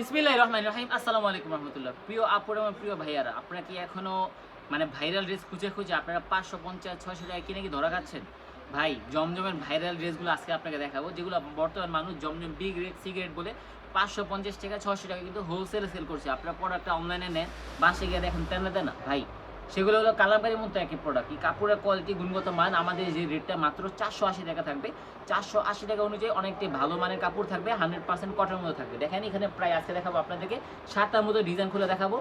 বিসমিল্লাহ রহমান রহিম আসসালামু আলাইকুম রহমতুল্লাহ। প্রিয় আপুর এবং প্রিয় ভাইয়ারা, আপনারা কি এখনও মানে ভাইরাল রেস খুঁজে খুঁজে আপনারা পাঁচশো পঞ্চাশ ছশো টাকা কিনে কি ধরা খাচ্ছেন? ভাই, জমজমের ভাইরাল রেসগুলো আজকে আপনাকে দেখাবো, যেগুলো বর্তমান মানুষ জমজম বিগ রেস সিগারেট বলে পাঁচশো পঞ্চাশ টাকা ছশো টাকা কিন্তু হোলসেলে সেল করছে। আপনারা প্রোডাক্টটা অনলাইনে নেন বাসে গিয়ে দেখেন তেনা তেনা ভাই সেগুলো হলো কালারবাড়ির মধ্যে একই প্রোডাক্ট এই কাপড়ের কোয়ালিটি গুণগত মান, আমাদের যে রেটটা মাত্র চারশো আশি টাকা থাকবে। চারশো আশি টাকা অনুযায়ী অনেকটাই ভালো মানের কাপড় থাকবে, হান্ড্রেড পার্সেন্ট কটনের মধ্যে থাকবে। দেখেন, এখানে প্রায় আজকে দেখাবো আপনাদেরকে, সাতটার মতো ডিজাইন খুলে দেখাবো।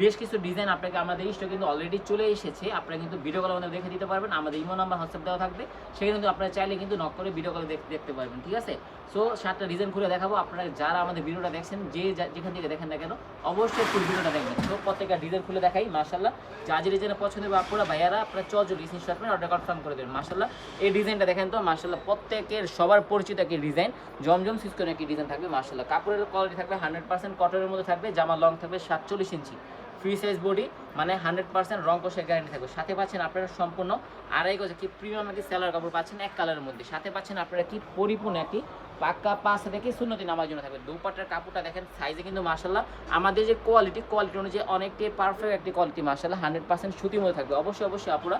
বেশ কিছু ডিজাইন আপনাকে আমাদের স্টক কিন্তু অলরেডি চলে এসেছে। আপনারা কিন্তু ভিডিও কল আমাদের দেখে দিতে পারবেন। আমাদের ইমো নাম্বার হোয়াটসঅ্যাপ দেওয়া থাকবে। সেখানে কিন্তু আপনারা চাইলে কিন্তু নক করে ভিডিও কল দেখতে পারবেন, ঠিক আছে? সো সাতটা ডিজাইন খুলে দেখাবো। আপনারা যারা আমাদের ভিডিওটা দেখছেন, যে যেখান থেকে দেখেন না কেন, অবশ্যই ভিডিওটা দেখবেন। তো প্রত্যেকটা ডিজাইন খুলে দেখাই মাশাল্লাহ যা যে ডিজাইনে পছন্দ হবে আপনারা ভাইয়ারা, আপনারা চল ডিজাইন শর্ট অর্ডার কনফার্ম করে দেবেন। মাশাল্লাহ এই ডিজাইনটা দেখেন তো মাশাল্লাহ প্রত্যেকের সবার পরিচিত একটি ডিজাইন জমজম সিস্কোনের একটি ডিজাইন থাকবে মাশাল্লাহ কাপড়ের কোয়ালিটি থাকবে হান্ড্রেড পার্সেন্ট কটনের মধ্যে থাকবে, জামা লং থাকবে সাতচল্লিশ ইঞ্চি। ফ্রি সাইজ বডি মানে হান্ড্রেড পার্সেন্ট রং কষে গ্যারান্টি থাকবে। সাথে পাচ্ছেন আপনারা সম্পূর্ণ আড়াই গজ কি প্রিমিয়াম একটি সেলার কাপড় পাচ্ছেন এক কালারের মধ্যে। সাথে পাচ্ছেন আপনারা কি পরিপূর্ণ একটি পাক্কা পাঁচ থেকে সুন্নতি নামার জন্য থাকবে। দুপাটার কাপড়টা দেখেন সাইজে কিন্তু মাসাল্লাহ আমাদের যে কোয়ালিটি কোয়ালিটি অনুযায়ী অনেকটাই পারফেক্ট একটি কোয়ালিটি মাসাল্লাহ হান্ড্রেড পার্সেন্ট সুতির মধ্যে থাকবে। অবশ্যই অবশ্যই আপনারা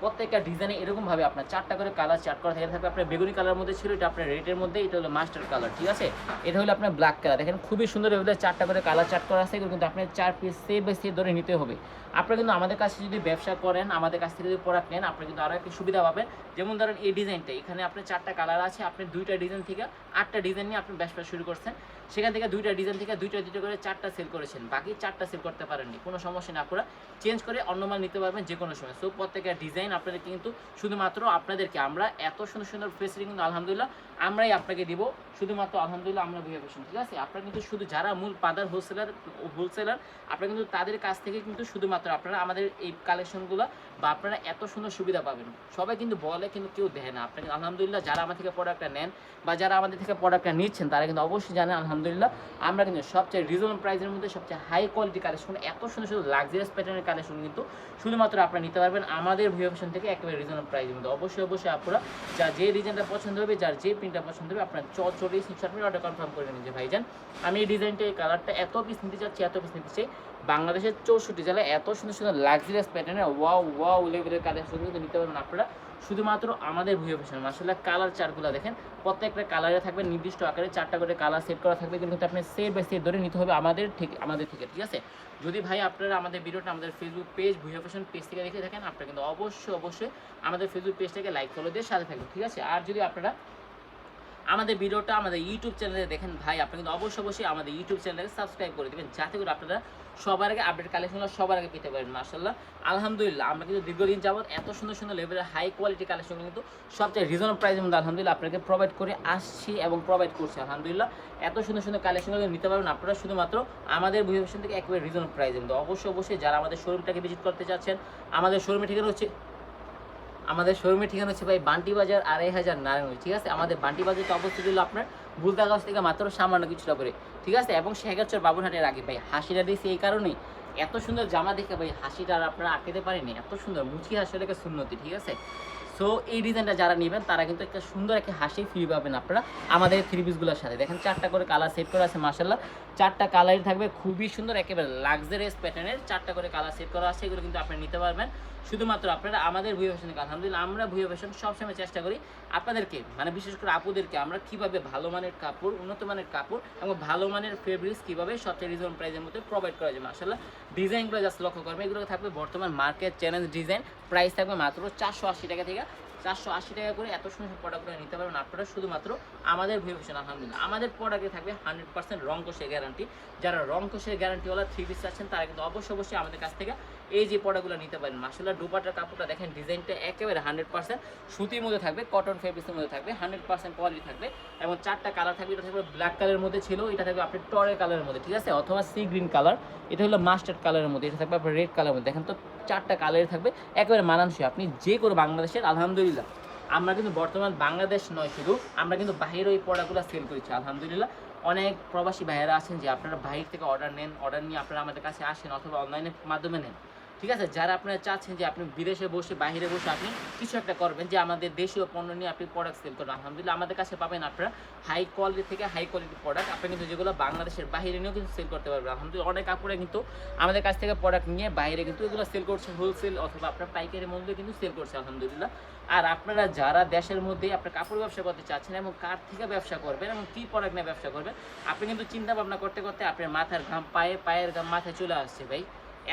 প্রত্যেকটা ডিজাইনে এরকমভাবে আপনার চারটা করে কালার চার্ট করা থাকে। থাকবে আপনার বেগুনি কালার মধ্যে ছিল, এটা আপনার রেটের মধ্যে, এটা হলো মাস্টার কালার ঠিক আছে? এটা হলো আপনার ব্ল্যাক কালার দেখেন, খুবই সুন্দর এগুলো চারটা করে কালার চার্ট করা আছে কিন্তু আপনার চার পিস সেভ বাই সেভ ধরে নিতে হবে। আপনারা কিন্তু আমাদের কাছে যদি ব্যবসা করেন, আমাদের কাছ থেকে যদি প্রোডাক্ট নেন আপনি কিন্তু আরও একটি সুবিধা পাবেন। যেমন ধরেন এই ডিজাইনটা এখানে আপনার চারটা কালার আছে, আপনি দুইটা ডিজাইন থেকে আটটা ডিজাইন নিয়ে আপনি ব্যবসা শুরু করছেন। সেখান থেকে দুইটা ডিজাইন থেকে দুইটা দুইটা করে চারটা সেল করেছেন। বাকি চারটা সেল করতে পারেননি। কোনো সমস্যা না আপনারা চেঞ্জ করে অন্য মাল নিতে পারবেন যে কোনো সময়। সো প্রত্যেকের ডিজাইন আপনাদের কিন্তু শুধুমাত্র আপনাদেরকে আমরা এত সুন্দর সুন্দর ফেসিলিটি কিন্তু আলহামদুলিল্লাহ আমরাই আপনাকে দিব। শুধুমাত্র আলহামদুলিল্লাহ আমরা বুঝে পেয়েছি ঠিক আছে? আপনারা কিন্তু শুধু যারা মূল পাদার হোলসেলার হোলসেলার আপনারা কিন্তু তাদের কাছ থেকে কিন্তু শুধুমাত্র আপনারা আমাদের এই কালেকশনগুলো বা আপনারা এত সুন্দর সুবিধা পাবেন। সবাই কিন্তু বলে, কিন্তু কেউ দেয় না। আপনাকে আলহামদুলিল্লাহ যারা আমার থেকে প্রোডাক্টটা নেন বা যারা আমাদের থেকে প্রোডাক্টটা নিচ্ছেন, তারা কিন্তু অবশ্যই জানেন, আলহামদুলিল্লাহ, আমরা কিন্তু সবচেয়ে রিজনেবল প্রাইসের মধ্যে সবচেয়ে হাই কোয়ালিটি কালেকশন এত সুন্দর সুন্দর লাক্সারিয়াস প্যাটার্নের কালেকশন কিন্তু শুধুমাত্র আপনারা নিতে পারবেন আমাদের ভিও থেকে একেবারে রিজনেবল প্রাইসের মধ্যে। অবশ্যই অবশ্যই আপনারা যা যে ডিজাইনটা পছন্দ হবে, যার যে প্রিন্টটা পছন্দ হবে, আপনার চটে স্ক্রিনশট নিয়ে অর্ডার কনফার্ম করে নিন যে, ভাইজান, আমি এই ডিজাইনটা এই কালারটা এত পিস নিতে চাচ্ছি, এত পিস নিতে চাই। বাংলাদেশের চৌষট্টি জেলায় এত সুন্দর সুন্দর লাক্সারিয়াস প্যাটার্নের ওয়াও ওয়াও লেভেলের কালেকশন কিন্তু নিতে পারবেন আপনারা। শুধুমাত্র আমাদের ভুয়ে ফ্যাশন আসলে কালার চার্টগুলো দেখেন। প্রত্যেকটা কালারে থাকবে নির্দিষ্ট আকারে চারটা করে কালার সেট করা থাকবে, কিন্তু আপনি সেট বাই সেট ধরে নিতে হবে আমাদের ঠিক আমাদের থেকে, ঠিক আছে? যদি ভাই আপনারা আমাদের ভিডিওটা আমাদের ফেসবুক পেজ ভুয়া ফ্যাশন পেজ থেকে দেখে থাকেন, আপনারা কিন্তু অবশ্যই অবশ্যই আমাদের ফেসবুক পেজটাকে লাইক ফলো দিয়ে সাথে থাকবেন, ঠিক আছে? আর যদি আপনারা আমাদের ভিডিওটা আমাদের ইউটিউব চ্যানেলে দেখেন ভাই, আপনি কিন্তু অবশ্যই অবশ্যই আমাদের ইউটিউব চ্যানেলকে সাবস্ক্রাইব করে দেবেন, যাতে করে আপনারা সবার আগে আপডেট কালেকশনগুলো সবার আগে পেতে পারেন মার্শাল্লাহ আলহামদুলিল্লাহ, আমরা কিন্তু দীর্ঘদিন যাবত এত সুন্দর সুন্দর লেভেলের হাই কোয়ালিটি কালেকশন কিন্তু সবচেয়ে রিজনেবল প্রাইসের মধ্যে আলহামদুলিল্লাহ আপনাকে প্রোভাইড করে আসছি এবং প্রোভাইড করছি, আলহামদুলিল্লাহ। এত সুন্দর সুন্দর কালেকশনগুলো নিতে পারবেন আপনারা শুধুমাত্র আমাদের ভূমিভূষণ থেকে একেবারে রিজনেবল প্রাইসের মধ্যে। অবশ্যই অবশ্যই যারা আমাদের শোরুমটাকে ভিজিট করতে চাচ্ছেন, আমাদের শোরুমের ঠিকানা হচ্ছে আমাদের শোরুমের ঠিকানা হচ্ছে ভাই বান্টি বাজার আড়াই হাজার নারায়ণগঞ্জ, ঠিক আছে? আমাদের বান্টি বাজারটা অবস্থিত হলো আপনার বুলদাগাছ থেকে মাত্র সামান্য কিছুটা করে ঠিক আছে? এবং শেখাচ্ছর বাবুরহাটের আগে ভাই, হাসিটা দিয়েছি এই কারণেই। এত সুন্দর জামা দেখে ভাই হাসিটা আর আপনারা আঁকেতে পারেনি এত সুন্দর মুচি হাসিটা দেখে সুন্নতি, ঠিক আছে? সো এই ডিজাইনটা যারা নেবেন, তারা কিন্তু একটা সুন্দর একটা হাসি ফ্রি পাবেন আপনারা আমাদের থ্রি পিসগুলোর সাথে। দেখেন চারটা করে কালার সেট করা আছে মার্শাল্লাহ চারটা কালারই থাকবে, খুবই সুন্দর, একেবারে লাক্সারিয়াস প্যাটার্নের চারটা করে কালার সেট করা আছে, এগুলো কিন্তু আপনি নিতে পারবেন। শুধুমাত্র আপনারা আমাদের ভুয়া ফ্যাশন আলহামদুলিল্লাহ, আমরা ভুয়া ফ্যাশন সবসময় চেষ্টা করি আপনাদেরকে মানে বিশেষ করে আপুদেরকে, আমরা কীভাবে ভালো মানের কাপড়, উন্নত মানের কাপড় এবং ভালো মানের ফেব্রিক্স কীভাবে সবচেয়ে রিজনেবল প্রাইসের মধ্যে প্রোভাইড করা যায় মার্শাল্লাহ ডিজাইনগুলো জাস্ট লক্ষ্য করবে এগুলো থাকবে বর্তমান মার্কেট চ্যালেঞ্জ ডিজাইন প্রাইস থাকবে মাত্র চারশো আশি টাকা থেকে চারশো আশি টাকা করে এত সুন্দর প্রোডাক্টগুলো নিতে পারবেন। আপনারা শুধুমাত্র আমাদের ভিভূষণ আলহামদুলিল্লাহ। আমাদের প্রোডাক্টে থাকবে হান্ড্রেড পার্সেন্ট রং কোষের গ্যারান্টি যারা রং কোষের গ্যারান্টিওয়ালা থ্রি পিস আছেন তারা কিন্তু অবশ্যই অবশ্যই আমাদের কাছ থেকে এই যে প্রোডাক্টগুলো নিতে পারেন। মাসাল্লাহ ডুপাটার কাপড়টা দেখেন ডিজাইনটা একেবারে হান্ড্রেড পার্সেন্ট সুতির মধ্যে থাকবে কটন ফেব্রিক্সের মধ্যে থাকবে হান্ড্রেড পার্সেন্ট কোয়ালিটি থাকবে। এবং চারটা কালার থাকবে, এটা থাকবে ব্ল্যাক কালারের মধ্যে ছিল, এটা থাকবে আপনি টরের কালারের মধ্যে, ঠিক আছে? অথবা সি গ্রিন কালার এটা হলো মাস্টার্ড কালারের মধ্যে, এটা থাকবে আপনার রেড কালারের মধ্যে। দেখেন তো, চারটা কালারের থাকবে, একেবারে মানানসই। আপনি যে কোনো বাংলাদেশের আলহামদুলিল্লাহ। আমরা কিন্তু বর্তমান বাংলাদেশ নয় শুধু, আমরা কিন্তু বাহিরে ওই প্রোডাক্টগুলো সেল করেছি, আলহামদুলিল্লাহ। অনেক প্রবাসী ভাইয়েরা আছেন যে আপনারা বাহির থেকে অর্ডার নেন অর্ডার নিয়ে আপনারা আমাদের কাছে আসেন অথবা অনলাইনের মাধ্যমে নেন। ঠিক আছে? যারা আপনারা চাচ্ছেন যে আপনি বিদেশে বসে, বাইরে বসে আপনি কিছু একটা করবেন, যে আমাদের দেশীয় পণ্য নিয়ে আপনি প্রোডাক্ট সেল করবেন। আলহামদুলিল্লাহ, আমাদের কাছে পাবেন আপনারা হাই কোয়ালিটি থেকে হাই কোয়ালিটি প্রোডাক্ট আপনি কিন্তু যেগুলো বাংলাদেশের বাইরে নিয়েও কিন্তু সেল করতে পারবেন। আলহামদুলিল্লাহ, অনেক কাপড়ে কিন্তু আমাদের কাছ থেকে প্রোডাক্ট নিয়ে বাইরে কিন্তু এগুলো সেল করছে হোলসেল অথবা আপনার পাইকারি মূল্যে কিন্তু সেল করছে, আলহামদুলিল্লাহ। আর আপনারা যারা দেশের মধ্যেই আপনার কাপড় ব্যবসা করতে চাচ্ছেন এবং কার থেকে ব্যবসা করবেন এবং কী প্রোডাক্ট নিয়ে ব্যবসা করবেন, আপনি কিন্তু চিন্তা ভাবনা করতে করতে আপনার মাথার ঘাম পায়ে, পায়ের ঘাম মাথায় চলে আসছে ভাই।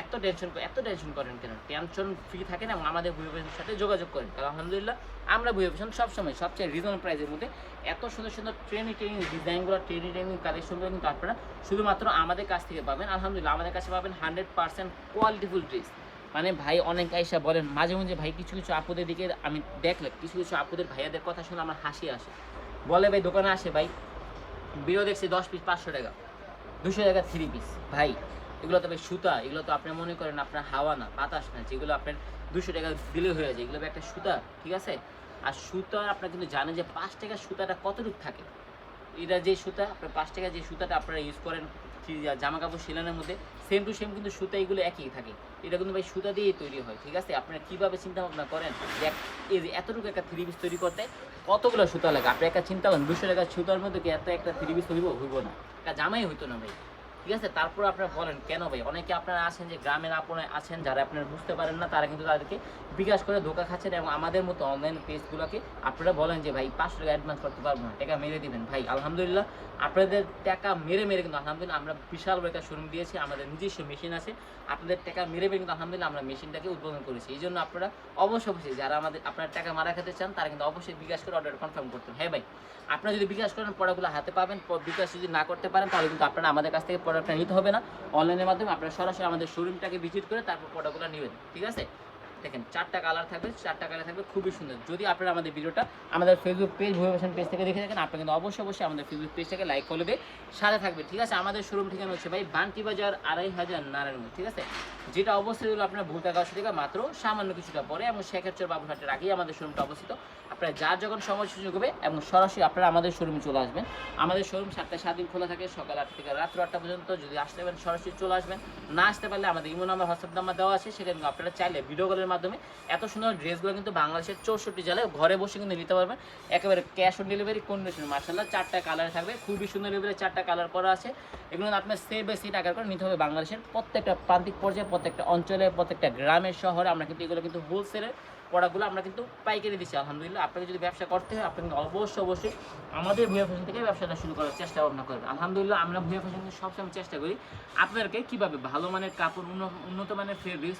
এত টেনশন করে এত টেনশন করেন কেন? টেনশন ফ্রি থাকেন এবং আমাদের বুয়ে ফ্যাশনের সাথে যোগাযোগ করেন। কারণ আলহামদুলিল্লাহ, আমরা বুয়ে ফ্যাশন সবসময়, সবচেয়ে রিজনেবল প্রাইসের মধ্যে এত সুন্দর সুন্দর ট্রেনিং ট্রেনিং ডিজাইনগুলো ট্রেনিং ট্রেনিং কালেকশনগুলো কিন্তু আপনারা শুধুমাত্র আমাদের কাছ থেকে পাবেন। আলহামদুলিল্লাহ, আমাদের কাছে পাবেন হান্ড্রেড পার্সেন্ট কোয়ালিটিফুল ড্রেস মানে ভাই অনেক আইসা বলেন, মাঝে মাঝে ভাই কিছু কিছু আপুদের দিকে আমি দেখলে কিছু কিছু আপুদের ভাইয়াদের কথা শুনে আমার হাসি আসে। বলে, ভাই, দোকানে আসে ভাই বিও দেখছি দশ পিস পাঁচশো টাকা, দুশো টাকা থ্রি পিস ভাই এগুলো তো ভাই সুতা, এগুলো তো আপনি মনে করেন আপনার হাওয়া না, বাতাস না, যেগুলো আপনার দুশো টাকা দিলে হয়ে যায়, এগুলো একটা সুতা, ঠিক আছে? আর সুতা আপনার কিন্তু জানেন যে পাঁচ টাকার সুতাটা কতটুকু থাকে? এটা যে সুতা, আপনার পাঁচ টাকা যে সুতাটা আপনারা ইউজ করেন জামা কাপড় সেলানোর মধ্যে সেম টু সেম কিন্তু সুতা এগুলো একই থাকে। এটা কিন্তু ভাই সুতা দিয়েই তৈরি হয়, ঠিক আছে? আপনারা কীভাবে চিন্তা ভাবনা করেন এই যে এতটুকু একটা থ্রি পিস তৈরি করতে কতগুলো সুতা লাগে? আপনি একটা চিন্তা করেন দুশো টাকার সুতার মধ্যে কি এত একটা থ্রি পিস হইব? হইব না। একটা জামাই হইতো না ভাই। ঠিক আছে? তারপর আপনারা বলেন, কেন ভাই? অনেকে আপনারা আছেন যে, গ্রামের আপনে আছেন, যারা আপনারা বুঝতে পারেন না, তারা কিন্তু তাদেরকে বিকাশ করে ধোকা খাচ্ছেন এবং আমাদের মতো অনলাইন পেজগুলোকে আপনারা বলেন যে, ভাই, পাঁচশো টাকা অ্যাডভান্স করতে পারব না, টাকা মেরে দিবেন। ভাই, আলহামদুলিল্লাহ, আপনাদের টাকা মেরে মেরে কিন্তু আলহামদুলিল্লাহ আমরা বিশাল বড় একটা শোরুম দিয়েছি, আমাদের নিজস্ব মেশিন আছে। আপনাদের টাকা মেরে মেরে কিন্তু আলহামদুলিল্লাহ আমরা মেশিনটাকে উদ্বোধন করেছি। এই জন্য আপনারা অবশ্যই অবশ্যই যারা আমাদের, আপনার টাকা মারা খেতে চান, তারা কিন্তু অবশ্যই বিকাশ করে অর্ডার কনফার্ম করতেন হ্যাঁ ভাই? আপনারা যদি বিকাশ করেন প্রোডাক্টগুলো হাতে পাবেন বিকাশ যদি না করতে পারেন, তাহলে কিন্তু আপনারা আমাদের কাছ থেকে প্রোডাক্টটা নিতে হবে না। অনলাইনের মাধ্যমে আপনারা সরাসরি আমাদের শোরুমটাকে ভিজিট করে তারপর প্রোডাক্টগুলো নেবেন। ঠিক আছে? দেখেন, চারটা কালার থাকবে, চারটা কালার থাকবে, খুবই সুন্দর। যদি আপনারা আমাদের ভিডিওটা আমাদের ফেসবুক পেজ ভূমিভূষণ পেজ থেকে দেখে থাকেন আপনি কিন্তু অবশ্যই অবশ্যই আমাদের ফেসবুক পেজটাকে লাইক করে দিয়ে সাথে থাকবে, ঠিক আছে? আমাদের শোরুম ঠিকানা হচ্ছে ভাই বান্টি বাজার আড়াই হাজার নারায়ণগঞ্জ, ঠিক আছে? যেটা অবস্থিত হলো আপনার ভুল টাকা থেকে মাত্র সামান্য কিছুটা পরে এবং শেখারচর বাবুঘাটের আগেই আমাদের শোরুমটা অবস্থিত। আপনারা যার যখন সময় সুযোগ হবে এবং সরাসরি আপনারা আমাদের শোরুমে চলে আসবেন। আমাদের শোরুম সাতটা সাত দিন খোলা থাকে, সকাল আট থেকে রাত্র আটটা পর্যন্ত। যদি আসতে পারেন, সরাসরি চলে আসবেন। না আসতে পারলে আমাদের ইমো নাম্বার হোয়াটসঅ্যাপ নাম্বার দেওয়া আছে, সেখানে আপনারা চাইলে ভিডিও কলের মাধ্যমে এত সুন্দর ড্রেসগুলো কিন্তু বাংলাদেশের চৌষট্টি জেলায় ঘরে বসে কিন্তু নিতে পারবেন। একেবারে ক্যাশ অন ডেলিভারি কন্ডিশন মার্শাল্লাহ চারটা কালার থাকবে। খুবই সুন্দর লেভেলের চারটা কালার করা আছে। এগুলো আপনার সেভ বাই সিট আকার করে নিতে হবে বাংলাদেশের প্রত্যেকটা প্রান্তিক পর্যায়ে, প্রত্যেকটা অঞ্চলে, প্রত্যেকটা গ্রামের শহরে। আমরা কিন্তু এগুলো কিন্তু হোলসেলের প্রোডাক্টগুলো আমরা কিন্তু পাইকারি দিচ্ছি, আলহামদুলিল্লাহ। আপনাকে যদি ব্যবসা করতে হয় আপনি কিন্তু অবশ্যই অবশ্যই আমাদের ভুয়া ফ্যাশন থেকে ব্যবসাটা শুরু করার চেষ্টা ভাবনা করবেন। আলহামদুলিল্লাহ, আমরা ভুয়া ফ্যাশন থেকে সবসময় চেষ্টা করি আপনাদেরকে কীভাবে ভালো মানের কাপড় উন্নত মানের ফেব্রিক্স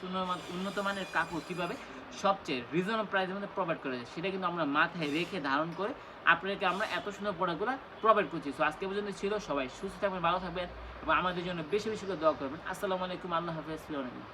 উন্নত মানের কাপড় কীভাবে সবচেয়ে রিজনেবল প্রাইসের মধ্যে প্রোভাইড করে যায়, সেটা কিন্তু আমরা মাথায় রেখে ধারণ করে আপনাদেরকে আমরা এত সুন্দর প্রোডাক্টগুলো প্রোভাইড করছি। সো আজকে পর্যন্ত ছিল, সবাই সুস্থ থাকবেন, ভালো থাকবেন এবং আমাদের জন্য বেশি বেশি করে দোয়া করবেন। আসসালামু আলাইকুম, আল্লাহ হাফেজ